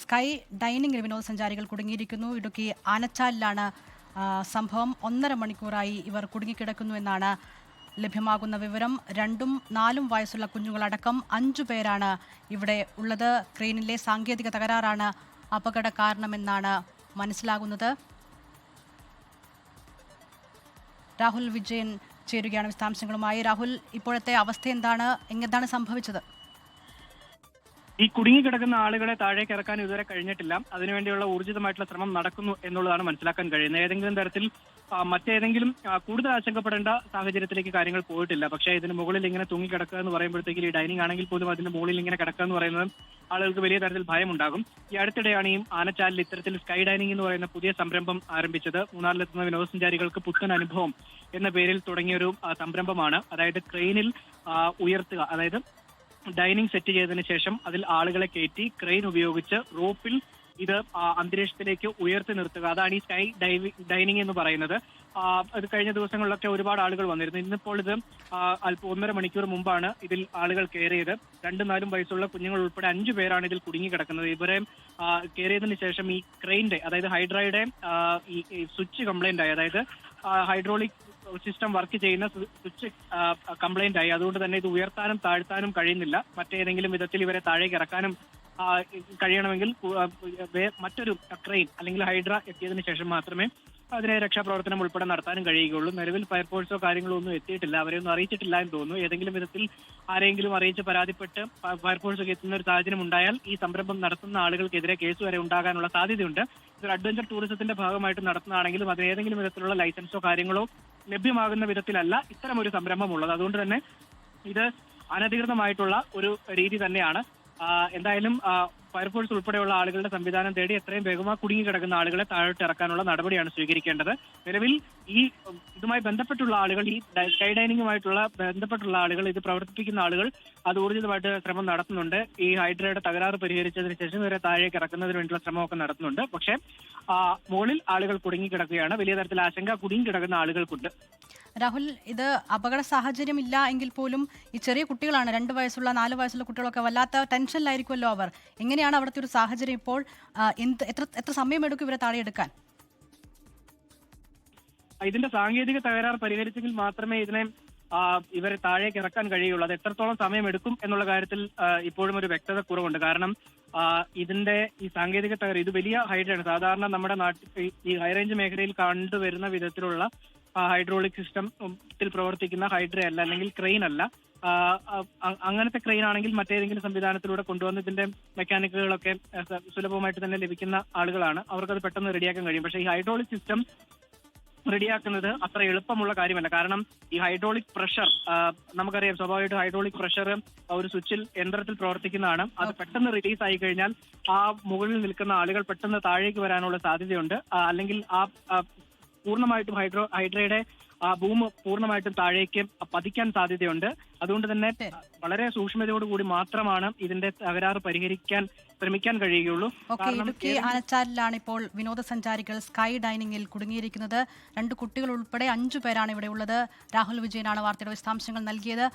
Sky ഡൈനിങ്ങിൽ വിനോദസഞ്ചാരികൾ കുടുങ്ങിയിരിക്കുന്നു. ഇടുക്കി ആനച്ചാലിലാണ് സംഭവം. ഒന്നര മണിക്കൂറായി ഇവർ കുടുങ്ങിക്കിടക്കുന്നു എന്നാണ് ലഭ്യമാകുന്ന വിവരം. രണ്ടും നാലും വയസ്സുള്ള കുഞ്ഞുങ്ങളടക്കം അഞ്ചു പേരാണ് ഇവിടെ ഉള്ളത്. ക്രെയിനിലെ സാങ്കേതിക തകരാറാണ് അപകട കാരണമെന്നാണ് മനസ്സിലാകുന്നത്. രാഹുൽ വിജയൻ ചേരുകയാണ് വിശദാംശങ്ങളുമായി. രാഹുൽ ഇപ്പോഴത്തെ അവസ്ഥ എന്താണ്? എന്താണ് സംഭവിച്ചത്? ഈ കുടുങ്ങിക്കിടക്കുന്ന ആളുകളെ താഴേക്ക് ഇറക്കാൻ ഇതുവരെ കഴിഞ്ഞിട്ടില്ല. അതിനുവേണ്ടിയുള്ള ഊർജിതമായിട്ടുള്ള ശ്രമം നടക്കുന്നു എന്നുള്ളതാണ് മനസ്സിലാക്കാൻ കഴിയുന്നത്. ഏതെങ്കിലും തരത്തിൽ മറ്റേതെങ്കിലും കൂടുതൽ ആശങ്കപ്പെടേണ്ട സാഹചര്യത്തിലേക്ക് കാര്യങ്ങൾ പോയിട്ടില്ല. പക്ഷേ ഇതിന് മുകളിൽ ഇങ്ങനെ തൂങ്ങി കിടക്കുക എന്ന് പറയുമ്പോഴത്തേക്കും ഈ ഡൈനിങ് ആണെങ്കിൽ പോലും അതിന്റെ മുകളിൽ ഇങ്ങനെ കിടക്കുക എന്ന് പറയുന്നത് ആളുകൾക്ക് വലിയ തരത്തിൽ ഭയമുണ്ടാകും. ഈ അടുത്തിടെയാണ് ഈ ആനച്ചാലിൽ ഇത്തരത്തിൽ സ്കൈ ഡൈനിങ് എന്ന് പറയുന്ന പുതിയ സംരംഭം ആരംഭിച്ചത്. മൂന്നാറിലെത്തുന്ന വിനോദസഞ്ചാരികൾക്ക് പുത്തൻ അനുഭവം എന്ന പേരിൽ തുടങ്ങിയ ഒരു സംരംഭമാണ്. അതായത് ക്രെയിനിൽ ഉയർത്തുക. അതായത് ഡൈനിങ് സെറ്റ് ചെയ്തതിന് ശേഷം അതിൽ ആളുകളെ കയറ്റി ക്രെയിൻ ഉപയോഗിച്ച് റോപ്പിൽ ഇത് അന്തരീക്ഷത്തിലേക്ക് ഉയർത്തി നിർത്തുക. അതാണ് ഈ സ്കൈ ഡൈവിംഗ് ഡൈനിങ് എന്ന് പറയുന്നത്. അത് കഴിഞ്ഞ ദിവസങ്ങളിലൊക്കെ ഒരുപാട് ആളുകൾ വന്നിരുന്നു. ഇന്നിപ്പോൾ ഇത് അല്പം ഒന്നര മണിക്കൂർ മുമ്പാണ് ഇതിൽ ആളുകൾ കയറിയത്. രണ്ടും നാലും വയസ്സുള്ള കുഞ്ഞുങ്ങൾ ഉൾപ്പെടെ അഞ്ചു പേരാണ് ഇതിൽ കുടുങ്ങി കിടക്കുന്നത്. ഇവരെ കയറിയതിന് ശേഷം ഈ ക്രെയിന്റെ അതായത് ഹൈഡ്രയുടെ ഈ സ്വിച്ച് കംപ്ലൈന്റ് ആയി അതായത് ഹൈഡ്രോളിക് സിസ്റ്റം വർക്ക് ചെയ്യുന്ന സ്വിച്ച് കംപ്ലൈന്റ് ആയി. അതുകൊണ്ട് തന്നെ ഇത് ഉയർത്താനും താഴ്ത്താനും കഴിയുന്നില്ല. മറ്റേതെങ്കിലും വിധത്തിൽ ഇവരെ താഴേക്ക് ഇറക്കാനും കഴിയണമെങ്കിൽ മറ്റൊരു ക്രെയിൻ അല്ലെങ്കിൽ ഹൈഡ്ര എത്തിയതിനു ശേഷം മാത്രമേ അതിനെ രക്ഷാപ്രവർത്തനം ഉൾപ്പെടെ നടത്താനും കഴിയുകയുള്ളൂ. നിലവിൽ ഫയർഫോഴ്സോ കാര്യങ്ങളോ ഒന്നും എത്തിയിട്ടില്ല. അവരെയൊന്നും അറിയിച്ചിട്ടില്ല എന്ന് തോന്നുന്നു. ഏതെങ്കിലും വിധത്തിൽ ആരെങ്കിലും അറിയിച്ച് പരാതിപ്പെട്ട് ഫ- ഫയർഫോഴ്സ് ഒക്കെ എത്തുന്ന ഒരു സാഹചര്യം ഉണ്ടായാൽ ഈ സംരംഭം നടത്തുന്ന ആളുകൾക്കെതിരെ കേസ് വരെ ഉണ്ടാകാനുള്ള സാധ്യതയുണ്ട്. ഇതൊരു അഡ്വഞ്ചർ ടൂറിസത്തിന്റെ ഭാഗമായിട്ട് നടത്തുന്നതാണെങ്കിലും അതിന് ഏതെങ്കിലും വിധത്തിലുള്ള ലൈസൻസോ കാര്യങ്ങളോ ലഭ്യമാകുന്ന വിധത്തിലല്ല ഇത്തരം ഒരു സംരംഭം ഉള്ളത് അതുകൊണ്ട് തന്നെ ഇത് അനധികൃതമായിട്ടുള്ള ഒരു രീതി തന്നെയാണ് എന്തായാലും ഫയർഫോഴ്സ് ഉൾപ്പെടെയുള്ള ആളുകളുടെ സംവിധാനം തേടി എത്രയും വേഗം ആ കുടുങ്ങി കിടക്കുന്ന ആളുകളെ താഴോട്ട് ഇറക്കാനുള്ള നടപടിയാണ് സ്വീകരിക്കേണ്ടത്. നിലവിൽ ഈ ഇതുമായി ബന്ധപ്പെട്ടുള്ള ആളുകൾ ഈ സ്കൈ ഡൈനിങ്ങുമായിട്ടുള്ള ബന്ധപ്പെട്ടുള്ള ആളുകൾ ഇത് പ്രവർത്തിപ്പിക്കുന്ന ആളുകൾ അത് ഊർജിതമായിട്ട് ശ്രമം നടത്തുന്നുണ്ട്. ഈ ഹൈഡ്രയുടെ തകരാറ് പരിഹരിച്ചതിന് ശേഷം ഇവരെ താഴേക്ക് ഇറക്കുന്നതിന് വേണ്ടിയുള്ള ശ്രമമൊക്കെ നടത്തുന്നുണ്ട്. പക്ഷേ മുകളിൽ ആളുകൾ കുടുങ്ങിക്കിടക്കുകയാണ്. വലിയ തരത്തിൽ ആശങ്ക കുടുങ്ങിക്കിടക്കുന്ന ആളുകൾക്കുണ്ട്. രാഹുൽ ഇത് അപകട സാഹചര്യം ഇല്ല എങ്കിൽ പോലും ഈ ചെറിയ കുട്ടികളാണ് രണ്ട് വയസ്സുള്ള നാല് വയസ്സുള്ള കുട്ടികളൊക്കെ വല്ലാത്ത ടെൻഷനിലായിരിക്കുമല്ലോ അവർ. എങ്ങനെയാണ് അവിടുത്തെ ഒരു സാഹചര്യം ഇപ്പോൾ എന്ത് എത്ര എത്ര സമയമെടുക്കും ഇവരെ താഴെ എടുക്കാൻ ഇതിന്റെ സാങ്കേതിക തകരാർ പരിഹരിച്ചെങ്കിൽ മാത്രമേ ഇതിനെ ഇവരെ താഴേക്ക് ഇറക്കാൻ കഴിയുള്ളൂ. അത് എത്രത്തോളം സമയം എടുക്കും എന്നുള്ള കാര്യത്തിൽ ഇപ്പോഴും ഒരു വ്യക്തത കുറവുണ്ട്. കാരണം ഇതിന്റെ ഈ സാങ്കേതിക തകരാർ ഇത് വലിയ ഹൈറ്റാണ് സാധാരണ നമ്മുടെ നാട്ടിൽ ഈ ഹൈറേഞ്ച് മേഖലയിൽ കണ്ടുവരുന്ന വിധത്തിലുള്ള ഹൈഡ്രോളിക് സിസ്റ്റത്തിൽ പ്രവർത്തിക്കുന്ന ഹൈഡ്ര അല്ല അല്ലെങ്കിൽ ക്രെയിൻ അല്ല. അങ്ങനത്തെ ക്രെയിൻ ആണെങ്കിൽ മറ്റേതെങ്കിലും സംവിധാനത്തിലൂടെ കൊണ്ടുവന്ന് ഇതിന്റെ മെക്കാനിക്കുകളൊക്കെ സുലഭമായിട്ട് തന്നെ ലഭിക്കുന്ന ആളുകളാണ്. അവർക്കത് പെട്ടെന്ന് റെഡിയാക്കാൻ കഴിയും. പക്ഷേ ഈ ഹൈഡ്രോളിക് സിസ്റ്റം റെഡിയാക്കുന്നത് അത്ര എളുപ്പമുള്ള കാര്യമല്ല. കാരണം ഈ ഹൈഡ്രോളിക് പ്രഷർ നമുക്കറിയാം സ്വാഭാവികമായിട്ട് ഹൈഡ്രോളിക് പ്രഷർ ഒരു സ്വിച്ചിൽ യന്ത്രത്തിൽ പ്രവർത്തിക്കുന്നതാണ്. അത് പെട്ടെന്ന് റിലീസ് ആയി കഴിഞ്ഞാൽ ആ മുകളിൽ നിൽക്കുന്ന ആളുകൾ പെട്ടെന്ന് താഴേക്ക് വരാനുള്ള സാധ്യതയുണ്ട്. അല്ലെങ്കിൽ ആ ആ, പൂർണമായിട്ടും ഹൈഡ്രോ ഹൈഡ്രയുടെ ആ ഭൂമി പൂർണമായിട്ടും താഴേക്ക് പതിക്കാൻ സാധ്യതയുണ്ട്. അതുകൊണ്ട് തന്നെ വളരെ സൂക്ഷ്മതയോടുകൂടി മാത്രമാണ് ഇതിന്റെ തകരാറ് പരിഹരിക്കാൻ ശ്രമിക്കാൻ കഴിയുകയുള്ളൂ. ഓക്കെ ഇടുക്കി ആനച്ചാലിലാണ് ഇപ്പോൾ വിനോദസഞ്ചാരികൾ സ്കൈ ഡൈനിങ്ങിൽ കുടുങ്ങിയിരിക്കുന്നത്. രണ്ട് കുട്ടികൾ ഉൾപ്പെടെ അഞ്ചു പേരാണ് ഇവിടെ ഉള്ളത്. രാഹുൽ വിജയനാണ് വാർത്തയുടെ വിശദാംശങ്ങൾ നൽകിയത്.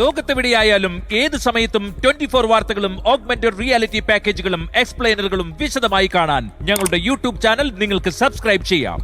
ലോകത്തെവിടെയായാലും ഏത് സമയത്തും ട്വന്റി ഫോർ വാർത്തകളും ഓഗ്മെന്റഡ് റിയാലിറ്റി പാക്കേജുകളും എക്സ്പ്ലെയിനറുകളും വിശദമായി കാണാൻ ഞങ്ങളുടെ യൂട്യൂബ് ചാനൽ നിങ്ങൾക്ക് സബ്സ്ക്രൈബ് ചെയ്യാം.